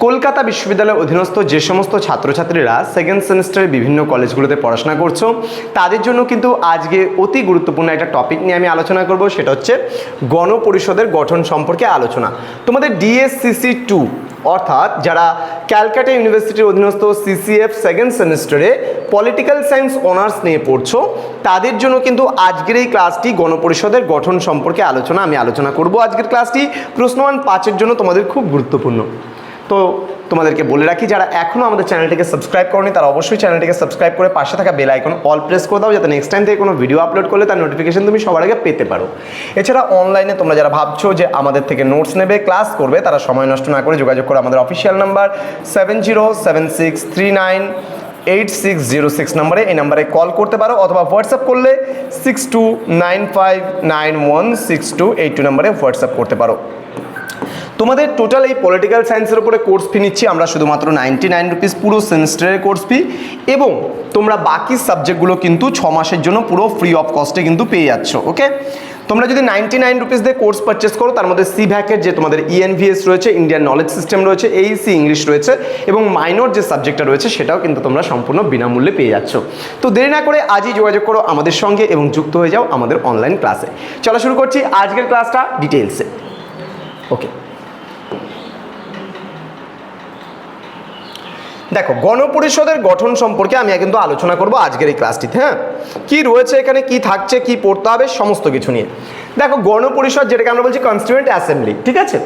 কলকাতা বিশ্ববিদ্যালয়ের অধীনস্থ যে সমস্ত ছাত্রছাত্রীরা সেকেন্ড সেমিস্টারে বিভিন্ন কলেজগুলোতে পড়াশোনা করছ, তাদের জন্য কিন্তু আজকে অতি গুরুত্বপূর্ণ একটা টপিক নিয়ে আমি আলোচনা করব, সেটা হচ্ছে গণপরিষদের গঠন সম্পর্কে আলোচনা। তোমাদের ডিএসসিসি টু অর্থাৎ যারা ক্যালকাটা ইউনিভার্সিটির অধীনস্থ সিসিএফ সেকেন্ড সেমিস্টারে পলিটিক্যাল সায়েন্স অনার্স নিয়ে পড়ছো, তাদের জন্য কিন্তু আজকের এই ক্লাসটি গণপরিষদের গঠন সম্পর্কে আলোচনা আমি আলোচনা করব আজকের ক্লাসটি প্রশ্ন প্রশ্নমান পাঁচের জন্য তোমাদের খুব গুরুত্বপূর্ণ। তো তোমাদেরকে বলে রাখি, যারা এখনও আমাদের চ্যানেলটিকে সাবস্ক্রাইব করনি, তারা অবশ্যই চ্যানেলটিকে সাবস্ক্রাইব করে পাশে থাকা বেল আইকন অল প্রেস করে দাও, যাতে নেক্সট টাইম থেকে কোনো ভিডিও আপলোড করলে তার নোটিফিকেশন তুমি সবার আগে পেতে পারো। এছাড়া অনলাইনে তোমরা যারা ভাবছ যে আমাদের থেকে নোটস নেবে ক্লাস করবে, তারা সময় নষ্ট না করে যোগাযোগ করো আমাদের official number seven zero seven six three nine eight six zero six নাম্বারে এই নাম্বারে কল করতে পারো, অথবা হোয়াটসঅ্যাপ করলে six two nine five nine one six two eight two নাম্বারে হোয়াটসঅ্যাপ করতে পারো। তোমাদের টোটাল এই পলিটিক্যাল সায়েন্সের উপরে কোর্স ফি নিচ্ছি, আমরা শুধুমাত্র নাইনটি নাইন রুপিস পুরো সেমিস্টারের কোর্স ফি এবং তোমরা বাকি সাবজেক্টগুলো কিন্তু ছ মাসের জন্য পুরো ফ্রি অফ কস্টে কিন্তু পেয়ে যাচ্ছ ওকে তোমরা যদি নাইনটি নাইন রুপিস দিয়ে কোর্স পারচেস করো, তার মধ্যে সি ভ্যাকের যে তোমাদের ইএনভিএস রয়েছে ইন্ডিয়ান নলেজ সিস্টেম রয়েছে এইসি ইংলিশ রয়েছে, এবং মাইনর যে সাবজেক্টটা রয়েছে, সেটাও কিন্তু তোমরা সম্পূর্ণ বিনামূল্যে পেয়ে যাচ্ছ। তো দেরি না করে আজই যোগাযোগ করো আমাদের সঙ্গে এবং যুক্ত হয়ে যাও আমাদের অনলাইন ক্লাসে চলা শুরু করছি আজকের ক্লাসটা ডিটেলসে ওকে দেখো, গণপরিষদের গঠন সম্পর্কে আমি কিন্তু আলোচনা করব আজকের এই ক্লাসটিতে হ্যাঁ? কি রয়েছে এখানে, কি থাকছে, কি পড়তে হবে, সমস্ত কিছু নিয়ে। দেখো, গণপরিষদ যেটাকে আমরা বলছি কনস্টিটিউয়েন্ট অ্যাসেম্বলি ঠিক আছে?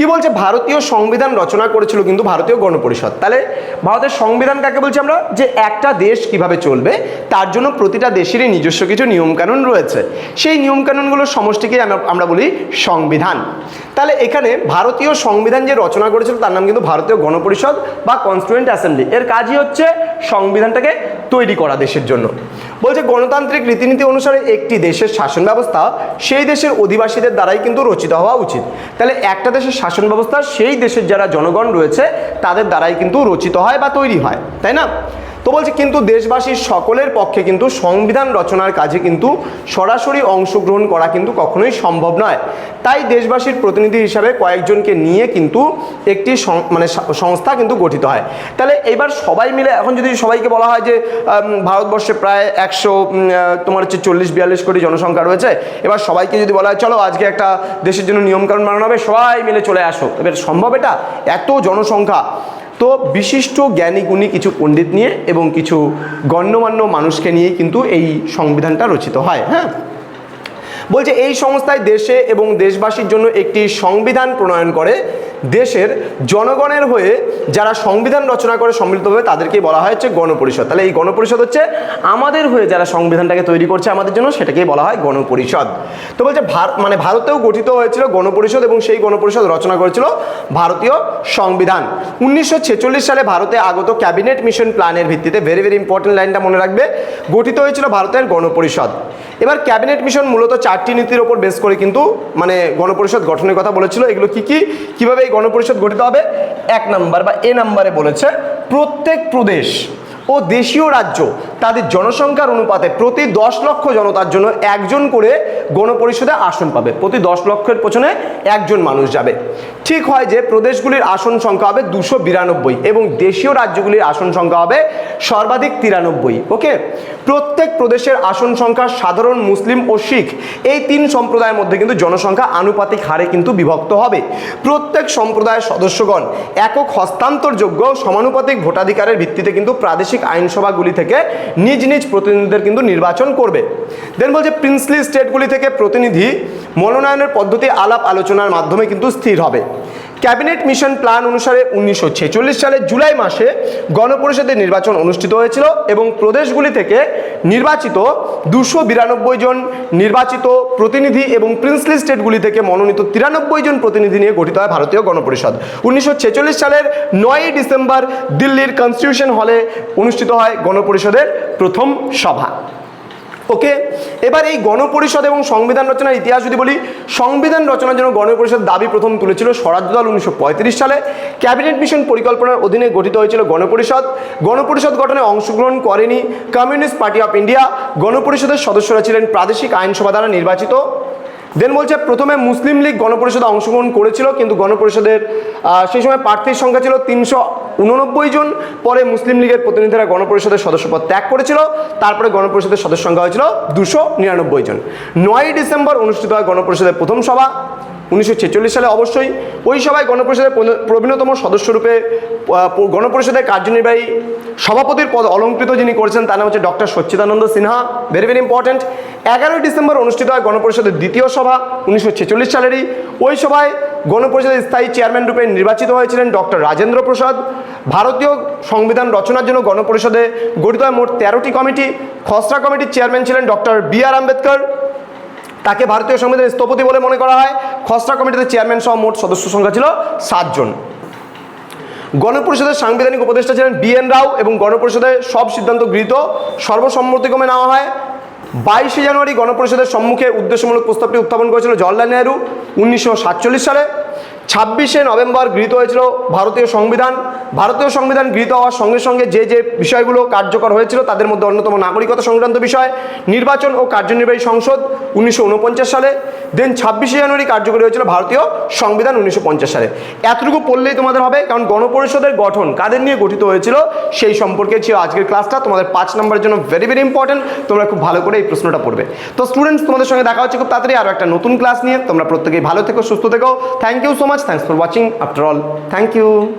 কি বলছে? ভারতীয় সংবিধান রচনা করেছিল কিন্তু ভারতীয় গণপরিষদ। তাহলে ভারতের সংবিধান কাকে বলছি আমরা? যে একটা দেশ কীভাবে চলবে, তার জন্য প্রতিটা দেশেরই নিজস্ব কিছু নিয়মকানুন রয়েছে। সেই নিয়মকানুনগুলোর সমষ্টিকেই আমরা বলি সংবিধান। তাহলে এখানে ভারতীয় সংবিধান যে রচনা করেছিল, তার নাম কিন্তু ভারতীয় গণপরিষদ বা কনস্টিটিউয়েন্ট অ্যাসেম্বলি। এর কাজই হচ্ছে সংবিধানটাকে তৈরি করা দেশের জন্য। বলছে গণতান্ত্রিক রীতিনীতি অনুসারে একটি দেশের শাসন ব্যবস্থা সেই দেশের অধিবাসীদের দ্বারাই কিন্তু রচিত হওয়া উচিত। তাহলে একটা দেশের শাসন ব্যবস্থা সেই দেশের যারা জনগণ রয়েছে, তাদের দ্বারাই কিন্তু রচিত হয় বা তৈরি হয়, তাই না? বলছে, কিন্তু দেশবাসীর সকলের পক্ষে কিন্তু সংবিধান রচনার কাজে কিন্তু সরাসরি অংশগ্রহণ করা কিন্তু কখনোই সম্ভব নয়। তাই দেশবাসীর প্রতিনিধি হিসাবে কয়েকজনকে নিয়ে কিন্তু একটি মানে সংস্থা কিন্তু গঠিত হয়। তাহলে এবার সবাই মিলে, এখন যদি সবাইকে বলা হয় যে ভারতবর্ষে প্রায় একশো তোমার হচ্ছে চল্লিশ, বিয়াল্লিশ কোটি জনসংখ্যা রয়েছে, এবার সবাইকে যদি বলা হয়, চলো আজকে একটা দেশের জন্য নিয়মকানুন বানানো হবে, সবাই মিলে চলে আসো। এবার সম্ভব এটা? এত জনসংখ্যা। তো বিশিষ্ট জ্ঞানী গুণী কিছু পণ্ডিত নিয়ে এবং কিছু গণ্যমান্য মানুষকে নিয়ে কিন্তু এই সংবিধানটা রচিত হয় হ্যাঁ? বলছে, এই সংস্থায় দেশে এবং দেশবাসীর জন্য একটি সংবিধান প্রণয়ন করে দেশের জনগণের হয়ে যারা সংবিধান রচনা করে সম্মিলিতভাবে তাদেরকেই বলা হয় হচ্ছে গণপরিষদ। তাহলে এই গণপরিষদ হচ্ছে আমাদের হয়ে যারা সংবিধানটাকে তৈরি করছে আমাদের জন্য সেটাকেই বলা হয় গণপরিষদ। তো বলছে ভারত মানে ভারতেও গঠিত হয়েছিল গণপরিষদ এবং সেই গণপরিষদ রচনা করেছিল ভারতীয় সংবিধান। উনিশশো ছেচল্লিশ সালে ভারতে আগত ক্যাবিনেট মিশন প্ল্যানের ভিত্তিতে ভেরি ভেরি ইম্পর্টেন্ট লাইনটা মনে রাখবে, গঠিত হয়েছিল ভারতের গণপরিষদ। এবার ক্যাবিনেট মিশন মূলত চারটি নীতির ওপর বেস করে কিন্তু মানে গণপরিষদ গঠনের কথা বলেছিল। এগুলো কি কি? কীভাবে এই গণপরিষদ গঠিত হবে এক নাম্বার বা এ নাম্বারে বলেছে প্রত্যেক প্রদেশ ও দেশীয় রাজ্য তাদের জনসংখ্যার অনুপাতে প্রতি দশ লক্ষ জনতার জন্য একজন করে গণপরিষদে আসন পাবে। প্রতি দশ লক্ষের পেছনে একজন মানুষ যাবে। ঠিক হয় যে প্রদেশগুলির আসন সংখ্যা হবে দুশো বিরানব্বই এবং দেশীয় রাজ্যগুলির আসন সংখ্যা হবে সর্বাধিক তিরানব্বই, ওকে? প্রত্যেক প্রদেশের আসন সংখ্যা সাধারণ মুসলিম ও শিখ। এই তিন সম্প্রদায়ের মধ্যে কিন্তু জনসংখ্যা আনুপাতিক হারে কিন্তু বিভক্ত হবে। প্রত্যেক সম্প্রদায়ের সদস্যগণ একক হস্তান্তরযোগ্য সমানুপাতিক ভোটাধিকারের ভিত্তিতে কিন্তু প্রাদেশিক আইনসভাগুলি থেকে নিজ নিজ প্রতিনিধিদের কিন্তু নির্বাচন করবে। দেন বলছে প্রিন্সলি স্টেটগুলি থেকে প্রতিনিধি মনোনয়নের পদ্ধতি আলাপ আলোচনার মাধ্যমে কিন্তু স্থির হবে। ক্যাবিনেট মিশন প্ল্যান অনুসারে উনিশশো ছেচল্লিশ সালের জুলাই মাসে গণপরিষদের নির্বাচন অনুষ্ঠিত হয়েছিল এবং প্রদেশগুলি থেকে নির্বাচিত দুশো বিরানব্বই জন নির্বাচিত প্রতিনিধি এবং প্রিন্সলি স্টেটগুলি থেকে মনোনীত তিরানব্বই জন প্রতিনিধি নিয়ে গঠিত হয় ভারতীয় গণপরিষদ। উনিশশো ছেচল্লিশ সালের নয়ই ডিসেম্বর দিল্লির কনস্টিটিউশন হলে অনুষ্ঠিত হয় গণপরিষদের প্রথম সভা। ওকে? এবার এই গণপরিষদ এবং সংবিধান রচনার ইতিহাস যদি বলি, সংবিধান রচনার জন্য গণপরিষদ দাবি প্রথম তুলেছিল স্বরাজ্য দল উনিশশো পঁয়ত্রিশ সালে। ক্যাবিনেট মিশন পরিকল্পনার অধীনে গঠিত হয়েছিল গণপরিষদ। গণপরিষদ গঠনে অংশগ্রহণ করেনি কমিউনিস্ট পার্টি অফ ইন্ডিয়া। গণপরিষদের সদস্যরা ছিলেন প্রাদেশিক আইনসভা দ্বারা নির্বাচিত। দেন বলছে, প্রথমে মুসলিম লীগ গণপরিষদে অংশগ্রহণ করেছিল, কিন্তু গণপরিষদের সেই সময় প্রার্থীর সংখ্যা ছিল তিনশো উননব্বই জন। পরে মুসলিম লীগের প্রতিনিধিরা গণপরিষদের সদস্যপদ ত্যাগ করেছিল। তারপরে গণপরিষদের সদস্য সংখ্যা হয়েছিল দুশো নিরানব্বই জন। নয়ই ডিসেম্বর অনুষ্ঠিত হয় গণপরিষদের প্রথম সভা, উনিশশো ছেচল্লিশ সালে অবশ্যই। ওই সভায় গণপরিষদের প্রবীণতম সদস্যরূপে গণপরিষদের কার্যনির্বাহী সভাপতির পদ অলঙ্কৃত যিনি করেছেন, তার নাম হচ্ছে doctor Sachchidananda Sinha. Very very important এগারোই ডিসেম্বর অনুষ্ঠিত হয় গণপরিষদের দ্বিতীয় সভা, উনিশশো ছেচল্লিশ সালেরই। ওই সভায় গণপরিষদের স্থায়ী চেয়ারম্যান রূপে নির্বাচিত হয়েছিলেন ডক্টর রাজেন্দ্র প্রসাদ। ভারতীয় সংবিধান রচনার জন্য গণপরিষদে গঠিত হয় মোট তেরোটি কমিটি। খসড়া কমিটির চেয়ারম্যান ছিলেন ডক্টর বি আর আম্বেদকর। তাকে ভারতীয় সংবিধানের স্থপতি বলে মনে করা হয়। খসড়া কমিটিতে চেয়ারম্যান সহ মোট সদস্য সংখ্যা ছিল সাতজন। গণপরিষদের সাংবিধানিক উপদেষ্টা ছিলেন বি এন রাও এবং গণপরিষদের সব সিদ্ধান্ত গৃহীত। সর্বসম্মতিক্রমে নেওয়া হয়। বাইশে জানুয়ারি গণপরিষদের সম্মুখে উদ্দেশ্যমূলক প্রস্তাবটি উত্থাপন করেছিল জওয়াহরলাল নেহরু উনিশশো সাতচল্লিশ সালে। ছাব্বিশে নভেম্বর গৃহীত হয়েছিল ভারতীয় সংবিধান। ভারতীয় সংবিধান গৃহীত হওয়ার সঙ্গে সঙ্গে যে যে বিষয়গুলো কার্যকর হয়েছিল তাদের মধ্যে অন্যতম নাগরিকতা সংক্রান্ত বিষয়, নির্বাচন ও কার্যনির্বাহী সংসদ উনিশশো ঊনপঞ্চাশ সালে। দেন ছাব্বিশে জানুয়ারি কার্যকরী হয়েছিল ভারতীয় সংবিধান উনিশশো পঞ্চাশ সালে। এতটুকু পড়লেই তোমাদের হবে, কারণ গণপরিষদের গঠন কাদের নিয়ে গঠিত হয়েছিল সেই সম্পর্কে ছিল আজকের ক্লাসটা তোমাদের পাঁচ নম্বরের জন্য ভেরি ভেরি ইম্পর্টেন্ট তোমরা খুব ভালো করে এই প্রশ্নটা পড়বে। তো স্টুডেন্টস তোমাদের সঙ্গে দেখা হচ্ছে খুব তাড়াতাড়ি আরও একটা নতুন ক্লাস নিয়ে। তোমরা প্রত্যেকেই ভালো থেকো, সুস্থ থেকো। Thank you so much thanks for watching after all thank you